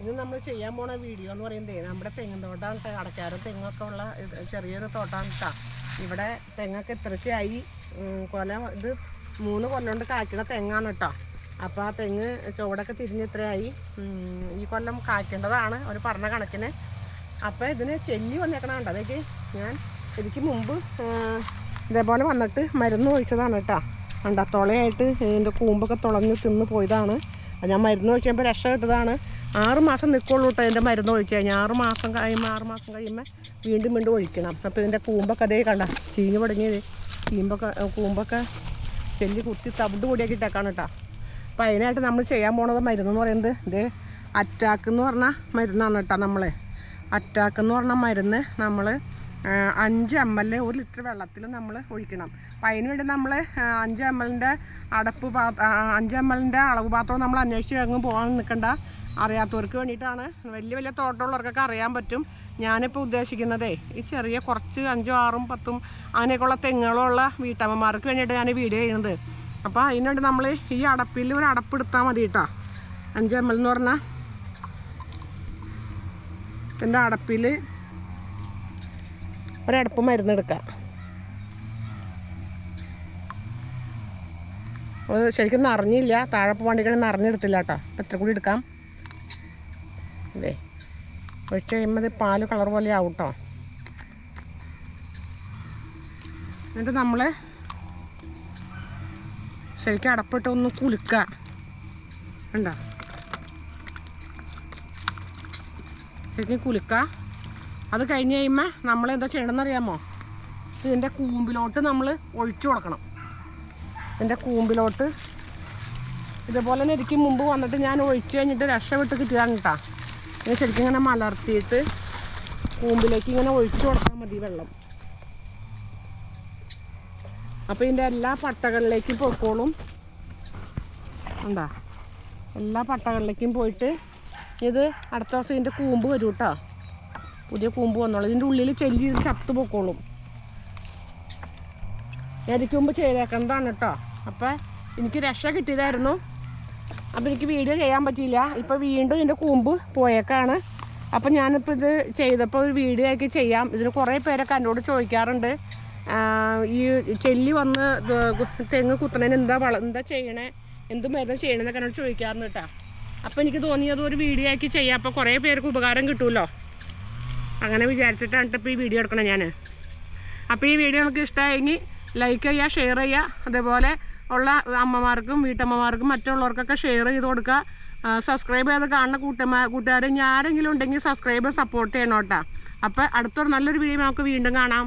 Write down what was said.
ഇത് നമ്മൾ ചെയ്യാൻ പോണ വീഡിയോ എന്ന് പറയുന്നത് നമ്മുടെ തെങ്ങും തോട്ടാണ് അടക്കാറ് തെങ്ങൊക്കെ ഉള്ള ചെറിയൊരു തോട്ടാണ് കേട്ടോ ഇവിടെ തെങ്ങൊക്കെ ഇത്രച്ചായി കൊല ഇത് മൂന്ന് കൊല്ലം കൊണ്ട് കായ്ക്കുന്ന തെങ്ങാണ് കേട്ടോ അപ്പോൾ ആ തെങ്ങ് ചുവടൊക്കെ തിരിഞ്ഞിത്രയായി ഈ കൊല്ലം കായ്ക്കേണ്ടതാണ് ഒരു പറഞ്ഞ കണക്കിന്. അപ്പോൾ ഇതിന് ചെല്ലി വന്നേക്കണുണ്ട് അതൊക്കെ ഞാൻ എനിക്ക് മുമ്പ് ഇതേപോലെ വന്നിട്ട് മരുന്ന് ഒഴിച്ചതാണ് കേട്ടോ അണ്ടത്തോളയായിട്ട് ഇതിന്റെ കൂമ്പൊക്കെ തുളഞ്ഞ് തിന്ന് പോയതാണ്. ഞാൻ മരുന്ന് ഒഴിച്ചപ്പോൾ രക്ഷ കിട്ടതാണ്. ആറ് മാസം നിൽക്കുള്ളൂ കേട്ടോ ഇതിന്റെ മരുന്ന് ഒഴിച്ച് കഴിഞ്ഞാൽ. ആറ് മാസം കഴിയുമ്പോൾ ആറ് മാസം കഴിയുമ്പോൾ വീണ്ടും വീണ്ടും ഒഴിക്കണം. അപ്പോൾ ഇതിന്റെ കൂമ്പൊക്കെ അതേ കണ്ട ചീഞ്ഞ് പടങ്ങിയത് ചീമ്പൊക്കെ കൂമ്പൊക്കെ ചെല്ലി കുത്തി തവിട് പൊടിയാക്കി ഇട്ടേക്കാണ് കേട്ടോ. അപ്പോൾ അതിനായിട്ട് നമ്മൾ ചെയ്യാൻ പോണത് മരുന്ന് എന്ന് പറയുന്നത് ഇത് അറ്റാക്ക് എന്ന് പറഞ്ഞ മരുന്നാണ് കേട്ടോ നമ്മൾ അറ്റാക്ക് എന്ന് പറഞ്ഞ മരുന്ന് നമ്മൾ അഞ്ച് എം എൽ ഒരു ലിറ്റർ വെള്ളത്തിൽ നമ്മൾ ഒഴിക്കണം. അപ്പോൾ അതിന് വേണ്ടി നമ്മൾ അഞ്ച് എം എല്ലിന്റെ അടപ്പ് പാ അഞ്ച് എം എല്ലിന്റെ അളവ് പാത്രം നമ്മൾ അന്വേഷിച്ച് അങ്ങ് പോകാൻ നിൽക്കണ്ട അറിയാത്തവർക്ക് വേണ്ടിയിട്ടാണ്. വലിയ വലിയ തോട്ടമുള്ളവർക്കൊക്കെ അറിയാൻ പറ്റും. ഞാനിപ്പോൾ ഉദ്ദേശിക്കുന്നതേ ഈ ചെറിയ കുറച്ച് അഞ്ചും ആറും പത്തും അങ്ങനെയൊക്കെയുള്ള തെങ്ങുകളുള്ള വീട്ടമ്മമാർക്ക് വേണ്ടിയിട്ട് ഞാൻ വീഡിയോ ചെയ്യുന്നത്. അപ്പോൾ അതിനുവേണ്ടി നമ്മൾ ഈ അടപ്പിൽ ഒരു അടപ്പ് എടുത്താൽ മതി കേട്ടോ അഞ്ച് എം എൽ എന്ന് പറഞ്ഞാൽ ഇതിന്റെ അടപ്പിൽ ഒരടപ്പ് മരുന്ന് എടുക്കാം. അത് ശരിക്കും നിറഞ്ഞില്ല. താഴെ വണ്ടികൾ നിറഞ്ഞെടുത്തില്ല കേട്ടോ എത്ര കൂടി എടുക്കാം. അതെ ഒഴിച്ച് കഴിയുമ്പോൾ ഇത് പാൽ കളർ പോലെ ആവും കേട്ടോ എന്നിട്ട് നമ്മൾ ശരിക്കും അടപ്പിട്ട് ഒന്ന് കുലുക്കുക ഉണ്ടോ ശരിക്കും കുലുക്കുക അത് കഴിഞ്ഞ് കഴിയുമ്പോൾ നമ്മൾ എന്താ ചെയ്യണമെന്ന് അറിയാമോ? ഇതിന്റെ കൂമ്പിലോട്ട് നമ്മൾ ഒഴിച്ചു കൊടുക്കണം. ഇതിന്റെ കൂമ്പിലോട്ട് ഇതുപോലെ തന്നെ എനിക്ക് മുമ്പ് വന്നിട്ട് ഞാൻ ഒഴിച്ചു കഴിഞ്ഞിട്ട് രക്ഷപ്പെട്ട് കിട്ടിയതാണ് കേട്ടോ ഇങ്ങനെ ശരിക്കും ഇങ്ങനെ മലർത്തിയിട്ട് കൂമ്പിലേക്ക് ഇങ്ങനെ ഒഴിച്ചു കൊടുത്താൽ മതി വെള്ളം. അപ്പോൾ ഇതിന്റെ എല്ലാ പട്ടകളിലേക്കും പൊക്കോളും. ഉണ്ടാ എല്ലാ പട്ടകളിലേക്കും പോയിട്ട് ഇത് അടുത്ത ദിവസം ഇതിന്റെ കൂമ്പ് വരും കേട്ടോ പുതിയ കൂമ്പ് വന്നോളൂ. ഇതിന്റെ ഉള്ളിൽ ചെല്ലി ഇത് ചത്ത് പൊക്കോളും. ഇതിക്ക് മുമ്പ് ചെയ്തേക്കേണ്ടതാണ് കേട്ടോ അപ്പം എനിക്ക് രക്ഷ കിട്ടിയതായിരുന്നു. അപ്പോൾ എനിക്ക് വീഡിയോ ചെയ്യാൻ പറ്റിയില്ല. ഇപ്പോൾ വീണ്ടും ഇതിന്റെ കൂമ്പ് പോയേക്കാണ്. അപ്പോൾ ഞാനിപ്പോൾ ഇത് ചെയ്തപ്പോൾ ഒരു വീഡിയോ ആക്കി ചെയ്യാം. ഇതിന് കുറേ പേരൊക്കെ എന്നോട് ചോദിക്കാറുണ്ട്. ഈ ചെല്ലി വന്ന് തെങ്ങ് കുത്തണേന് എന്താ വള എന്താ ചെയ്യണേ? എന്ത് മരുന്ന് ചെയ്യണമെന്നൊക്കെ എന്നോട് ചോദിക്കാറുണ്ട് കേട്ടോ. അപ്പോൾ എനിക്ക് തോന്നിയത് ഒരു വീഡിയോ ആക്കി ചെയ്യാം. അപ്പോൾ കുറേ പേർക്ക് ഉപകാരം കിട്ടുമല്ലോ അങ്ങനെ വിചാരിച്ചിട്ടാണ് ഇപ്പോൾ ഈ വീഡിയോ എടുക്കണം ഞാൻ അപ്പോൾ ഈ വീഡിയോ നമുക്ക് ഇഷ്ടമായെങ്കിൽ ലൈക്ക് ചെയ്യുക ഷെയർ ചെയ്യുക. അതേപോലെ ഉള്ള അമ്മമാർക്കും വീട്ടമ്മമാർക്കും മറ്റുള്ളവർക്കൊക്കെ ഷെയർ ചെയ്ത് കൊടുക്കുക. സബ്സ്ക്രൈബ് ചെയ്ത് കാണുന്ന കൂട്ടമാ കൂട്ടുകാർ ഇനി ആരെങ്കിലും ഉണ്ടെങ്കിൽ സബ്സ്ക്രൈബ് സപ്പോർട്ട് ചെയ്യണം കേട്ടോ. അപ്പോൾ അടുത്തൊരു നല്ലൊരു വീഡിയോ നമുക്ക് വീണ്ടും കാണാം.